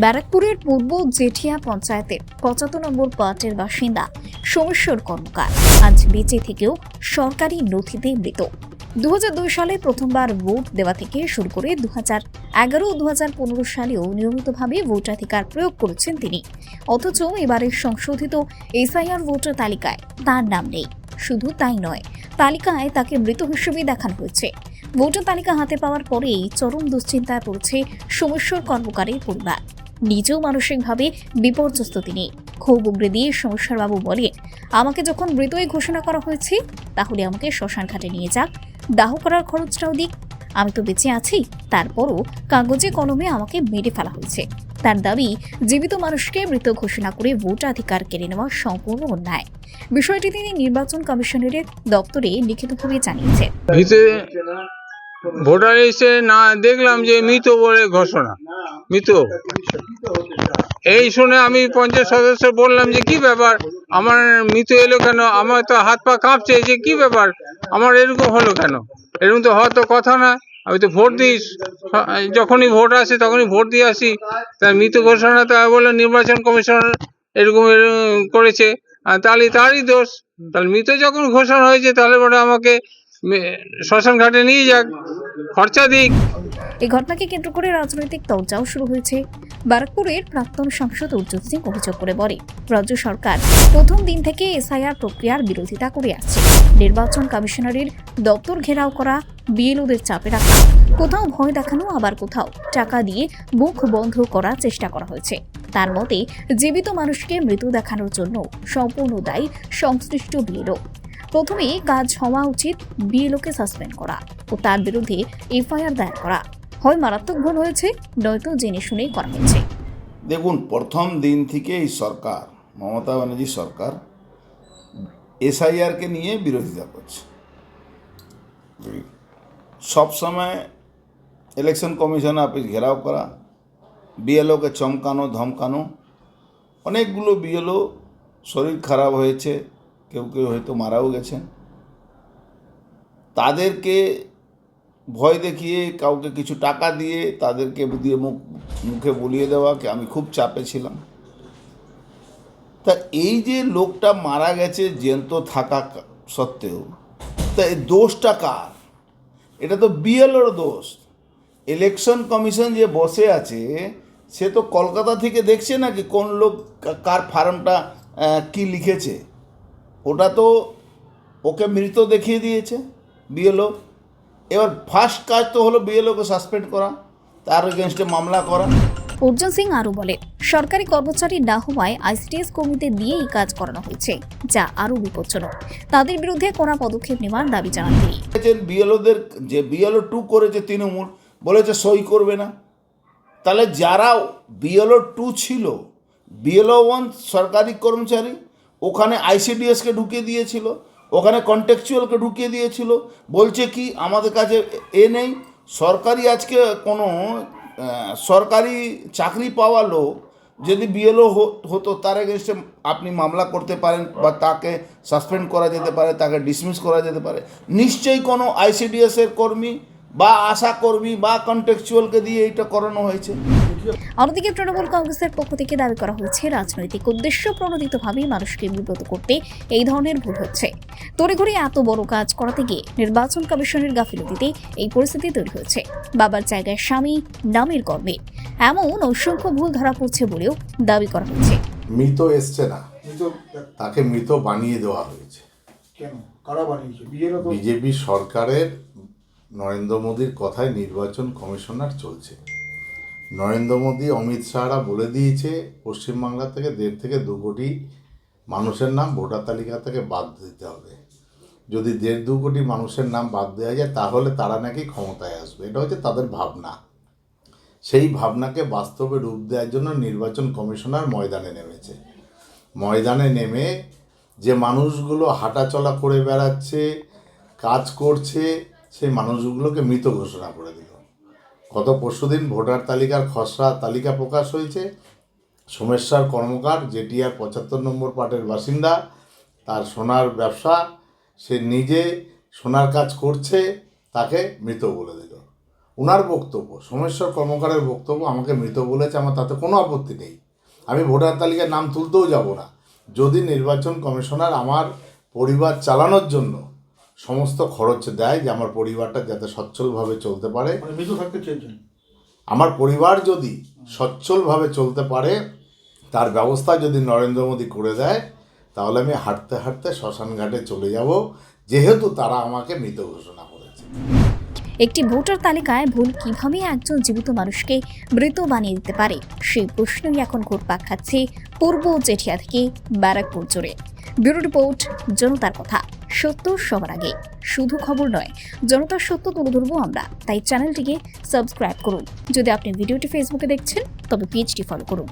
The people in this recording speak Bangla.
ব্যারাকপুরের পূর্ব জেঠিয়া পঞ্চায়েতের পঁচাত্তর নম্বর পার্টের বাসিন্দা সোমেশ্বর কর্মকার। আজ বেঁচে থেকেও সরকারি নথিতে মৃত। দু হাজার দুই সালে প্রথমবার ভোট দেওয়া থেকে শুরু করে দু এগারো ও দু সালেও নিয়মিতভাবে ভোটাধিকার প্রয়োগ করেছেন তিনি। অথচ এবারের সংশোধিত এসআইআর ভোটার তালিকায় তার নাম নেই। শুধু তাই নয়, তালিকায় তাকে মৃত হিসেবে দেখানো হয়েছে। ভোটার তালিকা হাতে পাওয়ার পরেই চরম দুশ্চিন্তায় পড়েছে সোমেশ্বর কর্মকারের পরিবার। নিজেও মানসিকভাবে বিপর্যস্ত তিনি। ক্ষোভ উগড়ে দিয়ে সমস্যারবাবু বলেন আমাকে যখন মৃতই ঘোষণা করা হয়েছে, তাহলে আমাকে শ্মশান ঘাটে নিয়ে যাক। দাহ করার খরচটাও দিক। আমি তো বেঁচে আছি। তারপরও কাগজে কলমে আমাকে মেরে ফেলা হয়েছে। তার দাবি, জীবিত মানুষকে মৃত ঘোষণা করে ভোটাধিকার কেড়ে নেওয়া সম্পূর্ণ অন্যায়। বিষয়টি তিনি নির্বাচন কমিশনের দপ্তরে লিখিতভাবে জানিয়েছেন। ভোটার এসে না দেখলাম যে মৃত বলে ঘোষণা। মৃত। এই শুনে আমি পঞ্চায়েত সদস্য বললাম যে কি ব্যাপার? আমার মৃত এলো কেন? আমার তো হাত পা কাঁপছে যে কি ব্যাপার? আমার এরকম হলো কেন? এরকম তো হওয়ার তো কথা না। আমি তো ভোট দিই। যখনই ভোট আসে তখনই ভোট দিয়ে আসি। তার মৃত ঘোষণা তা বলল নির্বাচন কমিশন এরকম করেছে। তাহলে তারই দোষ। তাহলে মৃত যখন ঘোষণা হয়েছে তাহলে পরে আমাকে মে- শ্মশান ঘাটে নিয়ে যাক, খরচা দিক। এই ঘটনাকে কেন্দ্র করে রাজনৈতিক তরজাও শুরু হয়েছে। ব্যারাকপুরের প্রাক্তন সাংসদ অর্জুন সিং অভিযোগ করে বলে, রাজ্য সরকার প্রথম দিন থেকে এসআইআর প্রক্রিয়ার বিরোধিতা করে আসছে। নির্বাচন কমিশনারের দপ্তর ঘেরাও করা, বিএলওদের চাপে রাখা, কোথাও ভয় দেখানো, আবার কোথাও টাকা দিয়ে মুখ বন্ধ করার চেষ্টা করা হয়েছে। তার মতে, জীবিত মানুষকে মৃত দেখানোর জন্য সম্পূর্ণ দায়ী সংশ্লিষ্ট বিএলও। প্রথমে কাজ হওয়া উচিত বিএলওকে সাসপেন্ড করা ও তার বিরুদ্ধে এফআইআর দায়ের করা। হয় মারাত্মক ভুল হয়েছে, নয়তো জেনে শুনেই করা হয়েছে। দেখুন, প্রথম দিন থেকে এই সরকার, মমতা ব্যানার্জি সরকার, এসআইআরকে নিয়ে বিরোধিতা করছে। সবসময় ইলেকশন কমিশন অফিস ঘেরাও করা, বিএলওকে চমকানো, ধমকানো, অনেকগুলো বিএলও শরীর খারাপ হয়েছে কেউ কেউ হয়তো মারাও গেছেন। তাদেরকে ভয় দেখিয়ে কাউকে কিছু টাকা দিয়ে তাদেরকে দিয়ে মুখ, মুখে বলিয়ে দেওয়াকে আমি খুব চাপে ছিলাম। তা এই যে লোকটা মারা গেছে জ্যান্ত থাকা সত্ত্বেও, তা এই দোষটা কার? এটা তো বিএলওর দোষ। ইলেকশন কমিশন যে বসে আছে, সে তো কলকাতা থেকে দেখছে না কি কোন লোক কার ফার্মটা কি লিখেছে? ওটা তো ওকে মৃত দেখিয়ে দিয়েছে বিএলও। এবার ফার্স্ট কাজ তো হলো বিএলওকে সাসপেন্ড করা তার এগেনস্টে মামলা করা। অর্জুন সিং আরও বলে সরকারি কর্মচারী না হওয়ায় আইসিডিএস কর্মীতে দিয়ে এই কাজ করানো হয়েছে যা আরও বিপজ্জনক। তাদের বিরুদ্ধে কড়া পদক্ষেপ নেওয়ার দাবি জানান তিনি। বিএলওদের যে বিএলও টু করেছে তৃণমূল বলেছে সই করবে না। তাহলে যারা বিএলও টু ছিল বিএলও ওয়ান সরকারি কর্মচারী ওখানে আইসিডিএসকে ঢুকিয়ে দিয়েছিল, ওখানে কন্টেকচুয়ালকে ঢুকিয়ে দিয়েছিল, বলছে কি, আমাদের কাছে এ নেই, সরকারি আজকে কোনো সরকারি চাকরি পাওয়া লোক যদি বিএলও হতো, তার এগেনস্টে আপনি মামলা করতে পারেন বা তাকে সাসপেন্ড করা যেতে পারে, তাকে ডিসমিস করা যেতে পারে। নিশ্চয়ই কোনো আইসিডিএসের কর্মী বা আশা কর্মী বা কন্টেকচুয়ালকে দিয়ে এইটা করানো হয়েছে। অন্যদিকে তৃণমূল কংগ্রেসের পক্ষ থেকে দাবি করা হয়েছে রাজনৈতিক উদ্দেশ্য প্রণোদিতভাবে মানুষকে বিব্রত করতে এই ধরনের ভুল হচ্ছে। তড়িঘড়ি এত বড় কাজ করাতে গিয়ে নির্বাচন কমিশনের গাফিলতিতে এই পরিস্থিতি তৈরি হয়েছে। বাবার জায়গায় স্বামী নামের কর্মে এমন অসংখ্য ভুল ধরা পড়ছে বলেও দাবি করা হচ্ছে। মৃত এসছে না। তাকে মৃত বানিয়ে দেওয়া হয়েছে। কেন? কারা বানিয়েছে? বিজেপি সরকারের নরেন্দ্র মোদীর কথায় নির্বাচন কমিশনার চলছে। নরেন্দ্র মোদী অমিত শাহরা বলে দিয়েছে, পশ্চিমবাংলা থেকে দেড় থেকে দু কোটি মানুষের নাম ভোটার তালিকা থেকে বাদ দিতে হবে। যদি দেড় দু কোটি মানুষের নাম বাদ দেওয়া যায়, তাহলে তারা নাকি ক্ষমতায় আসবে। এটা হচ্ছে তাদের ভাবনা। সেই ভাবনাকে বাস্তবে রূপ দেওয়ার জন্য নির্বাচন কমিশনার ময়দানে নেমেছে। ময়দানে নেমে যে মানুষগুলো হাঁটাচলা করে বেড়াচ্ছে, কাজ করছে সেই মানুষগুলোকে মৃত ঘোষণা করে দিল। গত পরশুদিন ভোটার তালিকার খসড়া তালিকা প্রকাশ হয়েছে। সোমেশ্বর কর্মকার জেটিআর পঁচাত্তর নম্বর পার্টের বাসিন্দা, তার সোনার ব্যবসা, সে নিজে সোনার কাজ করছে, তাকে মৃত বলে দিল। ওনার বক্তব্য, সোমেশ্বর কর্মকারের বক্তব্য আমাকে মৃত বলেছে, আমার তাতে কোনো আপত্তি নেই। আমি ভোটার তালিকার নাম তুলতেও যাব না। যদি নির্বাচন কমিশনার আমার পরিবার চালানোর জন্য সমস্ত খরচ দেয় যে আমার পরিবারটা যাতে সচ্ছলভাবে চলতে পারে। মানে আমার পরিবার যদি সচ্ছলভাবে চলতে পারে তার ব্যবস্থা যদি নরেন্দ্র মোদী করে দেয় তাহলে আমি হাঁটতে হাঁটতে শ্মশান ঘাটে চলে যাব। যেহেতু তারা আমাকে মৃত ঘোষণা করেছে। একটি ভোটার তালিকায় ভুল কীভাবে একজন জীবিত মানুষকে মৃত বানিয়ে দিতে পারে সেই প্রশ্নই এখন ঘুরপাক খাচ্ছে পূর্ব জেঠিয়া থেকে ব্যারাকপুর জুড়ে। ব্যুরো রিপোর্ট জনতার কথা। সত্য সবার আগে। শুধু খবর নয়, জনতার সত্য তুলে ধরবো আমরা। তাই চ্যানেলটিকে সাবস্ক্রাইব করুন। যদি আপনি ভিডিওটি ফেসবুকে দেখছেন, তবে পেজটি ফলো করুন।